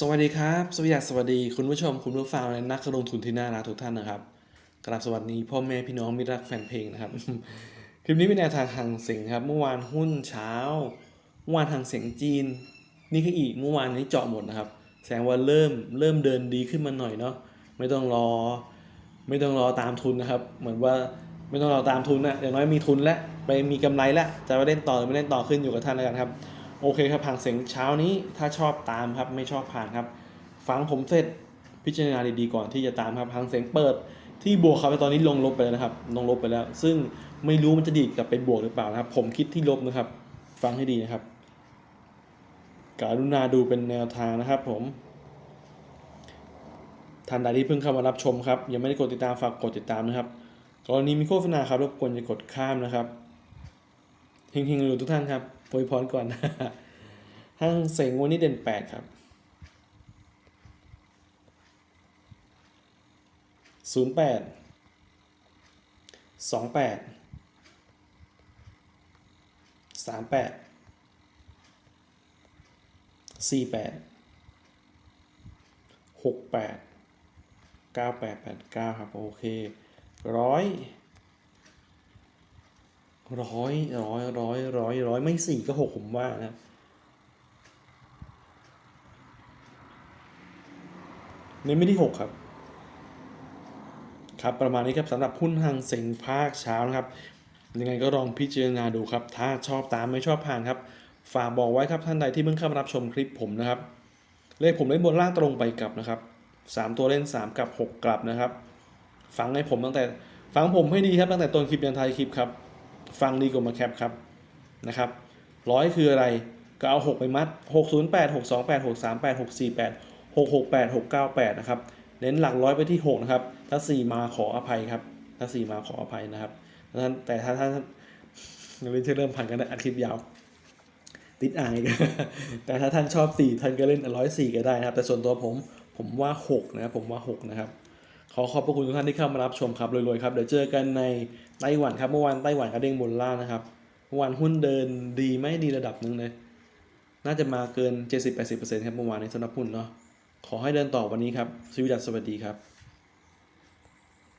สวัสดีครับ สวัสดีสวัสดีคุณผู้ชมคุณผู้ฟังและนักลงทุนที่น่ารักทุกท่านนะครับกราบสวัสดีพ่อแม่พี่น้องมิตรรักแฟนเพลงนะครับ คลิปนี้เป็นแนวทางทางเสียงครับ เมื่อวานหุ้นเช้าเมื่อวานทางเสียงจีน นี่ก็อีกเมื่อวานนี้เจาะหมดนะครับ แสดงว่าเริ่มเริ่มเดินดีขึ้นมาหน่อยเนาะไม่ต้องรอ ไม่ต้องรอตามทุนนะครับ เหมือนว่าไม่ต้องรอตามทุนนะอย่างน้อยมีทุนแล้วไปมีกำไรแล้วจะไปเล่นต่อหรือไม่เล่นต่อขึ้นอยู่กับท่านแล้วกันครับ โอเคครับผ่านเสียงเช้านี้ถ้าชอบตามครับไม่ชอบผ่านครับ ฟังผมเสร็จพิจารณาดีๆก่อนที่จะตามครับทางเสียงเปิดที่บวกครับตอนนี้ลงลบไปแล้วนะครับลงลบไปแล้ว ซึ่งไม่รู้มันจะดีดกลับเป็นบวกหรือเปล่านะครับ ผมคิดที่ลบนะครับ ฟังให้ดีนะครับการุณาดูเป็นแนวทางนะครับ ผมท่านใดที่เพิ่งเข้ามารับชมครับยังไม่ได้กดติดตามฝากกดติดตามนะครับกรณีมีโฆษณาครับรบกวนอย่ากดข้ามนะครับเฮงๆรู้ทุกท่านครับ อวยพรก่อนห้างเสงวันนี้เด่นแปดครับศูนย์แปดสองแปดสามแปดสี่แปดหกแปดเก้าแปดแปดเก้าครับ โอเคร้อย ร้อยร้อยร้อยร้อยร้อยไม่สี่ก็หกผมว่านะเน้นไม่ที่หกครับ ครับประมาณนี้ครับสำหรับหุ้นทางเซ็งภาคเช้านะครับ ยังไงก็ลองพิจารณาดูครับ ถ้าชอบตามไม่ชอบผ่านครับ ฝากบอกไว้ครับท่านใดที่เพิ่งเข้ามารับชมคลิปผมนะครับ เลขผมเล่นบนล่างตรงไปกลับนะครับสามตัวเล่นสามกับหกกลับนะครับ ฟังให้ผมตั้งแต่ฟังผมให้ดีครับตั้งแต่ต้นคลิปยันท้ายคลิปครับ ฟังดีกว่ามาแคปครับนะครับร้อยคืออะไรก็เอาหกไปมัดหกศูนย์แปดหกสองแปดหกสามแปดหกสี่แปดหกหกแปดหกเก้าแปดนะครับ เน้นหลักร้อยไปที่หกนะครับ ถ้าสี่มาขออภัยครับ ถ้าสี่มาขออภัยนะครับท่านแต่ถ้าท่านเล่นเริ่มพันกันได้อัดคลิปยาว ติดอ่างอีกแต่ถ้าท่านชอบสี่ท่านก็เล่นร้อยสี่ก็ได้นะครับ แต่ส่วนตัวผมผมว่าหกนะครับผมว่าหกนะครับ ขอขอบพระคุณทุกท่านที่เข้ามารับชมครับรวยๆครับ เดี๋ยวเจอกันในไต้หวันครับ เมื่อวานไต้หวันก็เด้งบนล่างนะครับเมื่อวานหุ้นเดินดีไม่ดีระดับหนึ่งเลย น่าจะมาเกิน 70-80%ครับเมื่อวานในสำหรับหุ้นเนาะขอให้เดินต่อวันนี้ครับชีวิตสวัสดีครับ